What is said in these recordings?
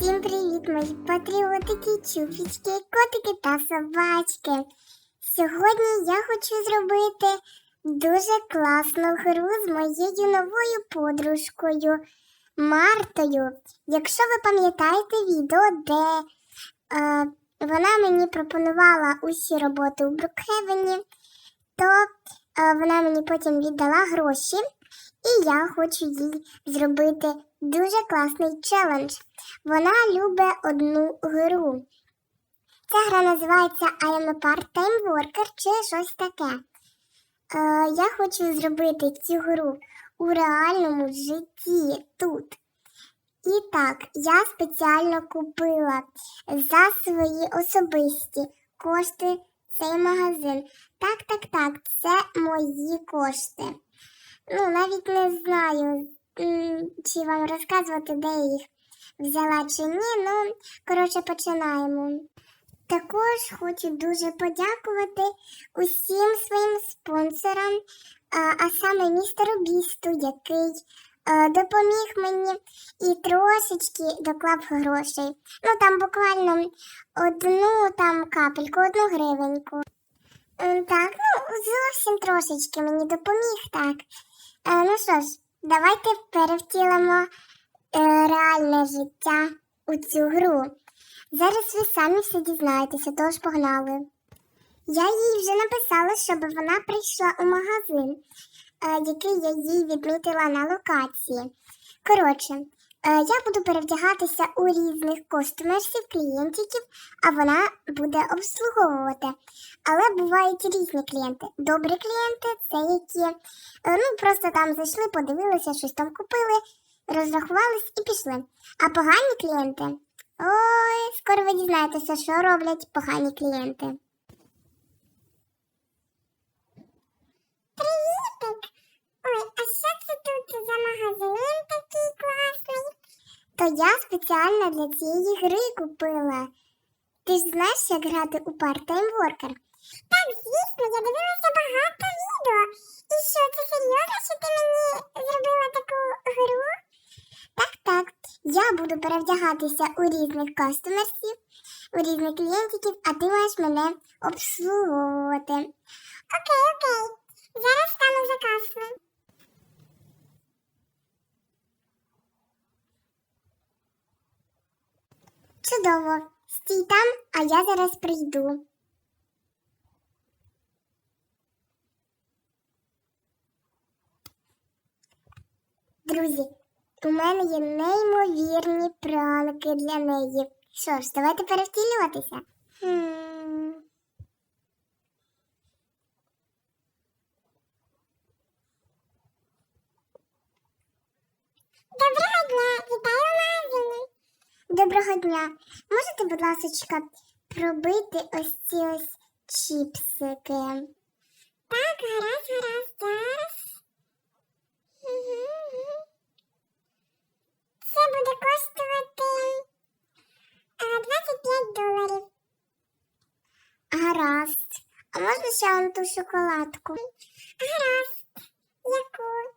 Всім привіт, мої патріотики, чупічки, котики та собачки. Сьогодні я хочу зробити дуже класну гру з моєю новою подружкою Мартою. Якщо ви пам'ятаєте відео, де е, вона мені пропонувала усі роботи у Брукхевені, то е, вона мені потім віддала гроші, і я хочу їй зробити дуже класний челендж. Вона любить одну гру. Ця гра називається I am a part-time worker чи щось таке. Е, я хочу зробити цю гру у реальному житті тут. І так, я спеціально купила за свої особисті кошти цей магазин. Так, так, так, це мої кошти. Ну, навіть не знаю, чи вам розказувати, де я їх взяла чи ні. Ну, коротше, починаємо. Також хочу дуже подякувати усім своїм спонсорам, а, саме містеру Бісту, який е, допоміг мені і трошечки доклав грошей. Ну там буквально одну там капельку, одну гривеньку. Так, ну зовсім трошечки мені допоміг, так. Е, ну що ж, давайте перевтілимо е, реальне життя у цю гру. Зараз ви самі все дізнаєтеся, тож погнали. Я їй вже написала, щоб вона прийшла у магазин, е, який я їй відмітила на локації. Коротше, я буду перевдягатися у різних костюмерсів клієнтиків, а вона буде обслуговувати. Але бувають різні клієнти. Добрі клієнти це які е, ну, просто там зайшли, подивилися, щось там купили, розрахувались і пішли. А погані клієнти. Ой, скоро ви дізнаєтеся, що роблять погані клієнти. Привітик! Ой, а що це тут за магазин такий класний? То я спеціально для цієї гри купила. Ти ж знаєш, як грати у part-time worker? Так, звісно, я дивилася багато відео. І що, це серйозно, що ти мені зробила таку гру? Так, так. Я буду перевдягатися у різних кастомерсів, у різних клієнтиків, а ти маєш мене обслуговувати. Окей, окей. Зараз стану за касу. Чудово. Стій там, а я зараз прийду. Друзі, у мене є неймовірні пранки для неї. Що ж, давайте перевтілюватися. Хм. Доброго дня, вітаю в магазині. Доброго дня. Можете, будь ласка, пробити ось ці ось чіпсики? Так, гаразд, гаразд, зараз. Це буде коштувати 25 доларів. Гаразд. А можна ще он ту шоколадку? Гаразд. Яку?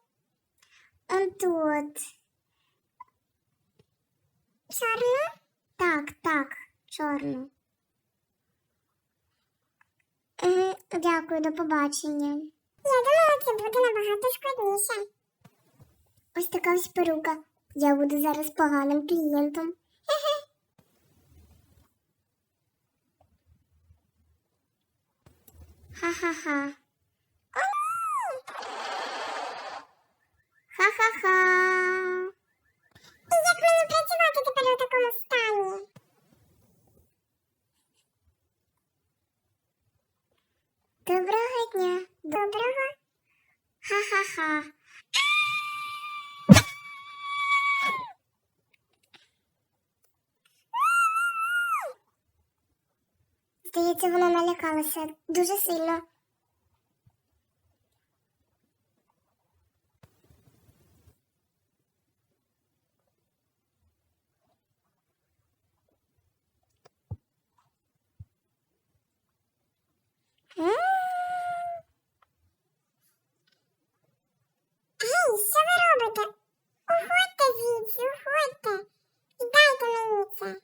Он тут. Чорну? Так, так, чорну. Угу, дякую, до побачення. Я думала, це буде набагато складніше. Ось така ось перука. Я буду зараз поганим клієнтом. Ха-ха-ха. О, ні! Ха-ха-ха. І як мені працювати тепер у такому стані? Доброго дня. Доброго. Ха-ха-ха. Здається, вона налякалася дуже сильно. М. Гей, що ви робите? Уходьте звідси, уходьте. І дайте мені це.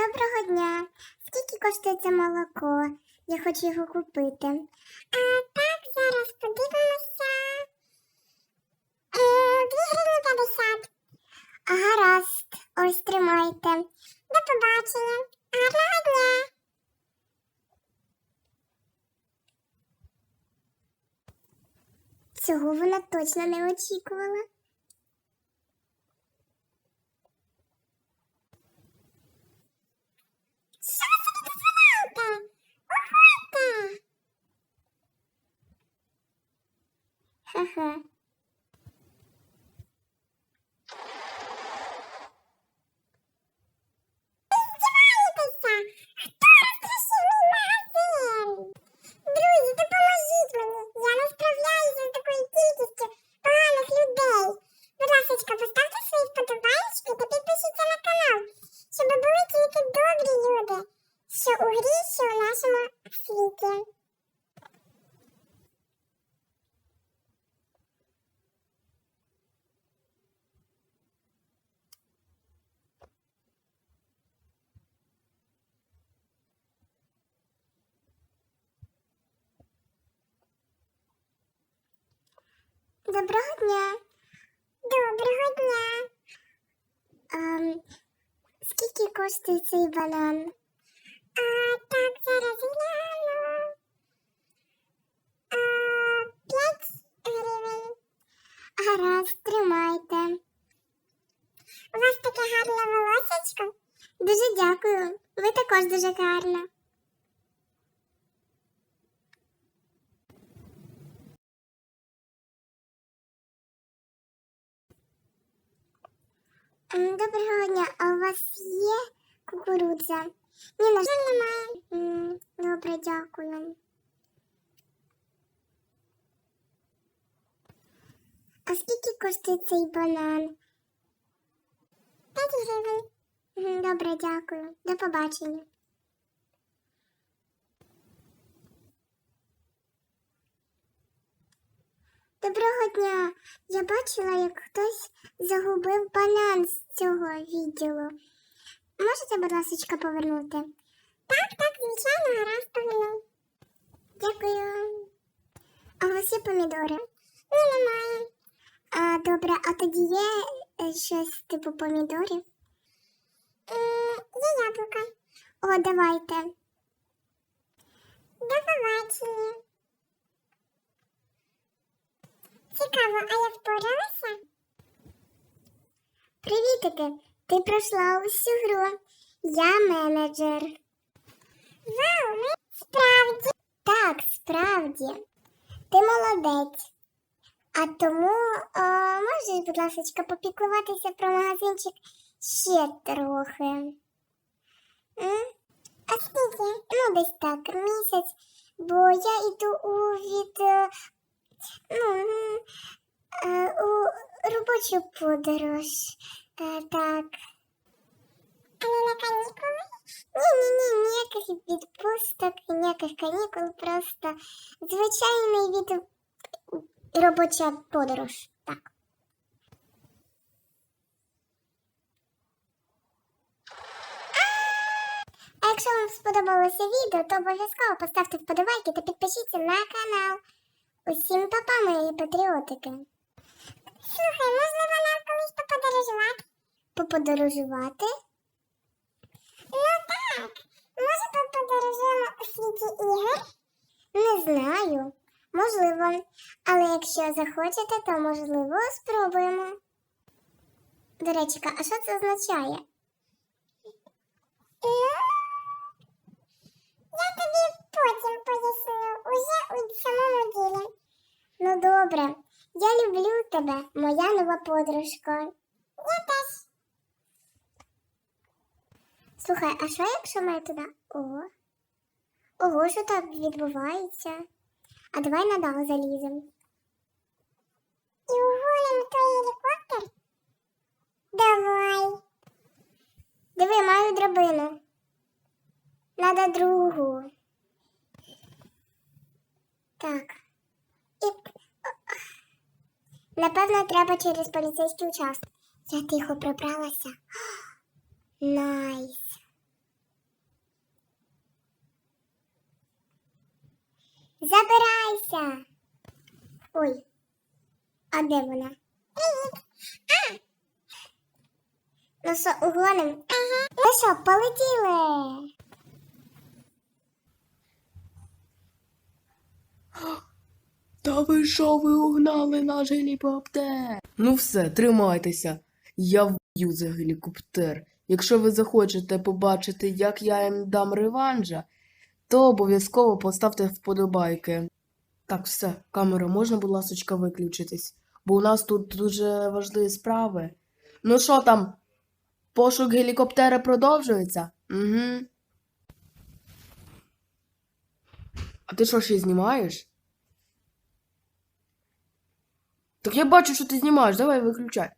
Доброго дня. Скільки коштує це молоко? Я хочу його купити. А, так, зараз подивимося. Е, 2 гривні 50. Гаразд, ось тримайте. До побачення. Гарного дня. Цього вона точно не очікувала. Ха-ха. Доброго дня. Доброго дня. Ем, скільки коштує цей банан? А, так, зараз гляну. А, п'ять гривень. Гаразд, тримайте. У вас таке гарне волосечко. Дуже дякую. Ви також дуже гарна. Доброго дня, а у вас є кукурудза? Ні, на жаль, немає. Добре, дякую. А скільки коштує цей банан? П'ять гривень. Добре, дякую. До побачення. Доброго дня. Я бачила, як хтось загубив банан з цього відділу. Можете, будь ласка, повернути? Так, так, звичайно, гаразд поверну. Дякую. А у вас є помідори? Ні, немає. А, добре, а тоді є е, щось типу помідорів? є яблука. О, давайте. До побачення. Цікаво, а я впоралася? Привітики! Ти пройшла усю гру. Я менеджер. Вау, ми справді. Так, справді. Ти молодець. А тому о, можеш, будь ласка, попіклуватися про магазинчик ще трохи. М? А скільки? Ну, десь так, місяць, бо я йду у від е, ну, е, у робочу подорож. Е, так. Але на канікули? Ні, ні, ні, ніяких відпусток, ніяких канікул, просто звичайний від робоча подорож. Так. А якщо вам сподобалося відео, то обов'язково поставте вподобайки та підпишіться на канал. Усім папа, мої патріотики. Слухай, можливо, нам колись поподорожувати? Поподорожувати? Ну так. Може поподорожуємо у світі ігор? Не знаю. Можливо. Але якщо захочете, то можливо спробуємо. До речі, а що це означає? Я тобі потім поясню, уже у самому ділі. Добре, я люблю тебе, моя нова подружко. Я теж. Слухай, а що якщо ми туди? Ого. Ого, що так відбувається? А давай на дах заліземо. І уголим той гелікоптер? Давай. Диви, маю драбину. Надо другу. Бігла треба через поліцейський участок. Я тихо пробралася. Найс. Забирайся. Ой, а де вона? А. Ну що, угоним? Ага. Ну що, полетіли? Та ви що ви угнали наш гелікоптер? Ну все, тримайтеся. Я вб'ю за гелікоптер. Якщо ви захочете побачити, як я їм дам реванжа, то обов'язково поставте вподобайки. Так, все, камера, можна, будь ласочка, виключитись, бо у нас тут дуже важливі справи. Ну що там? Пошук гелікоптера продовжується? Угу. А ти що ще знімаєш? Так я бачу, що ти знімаєш, давай виключай.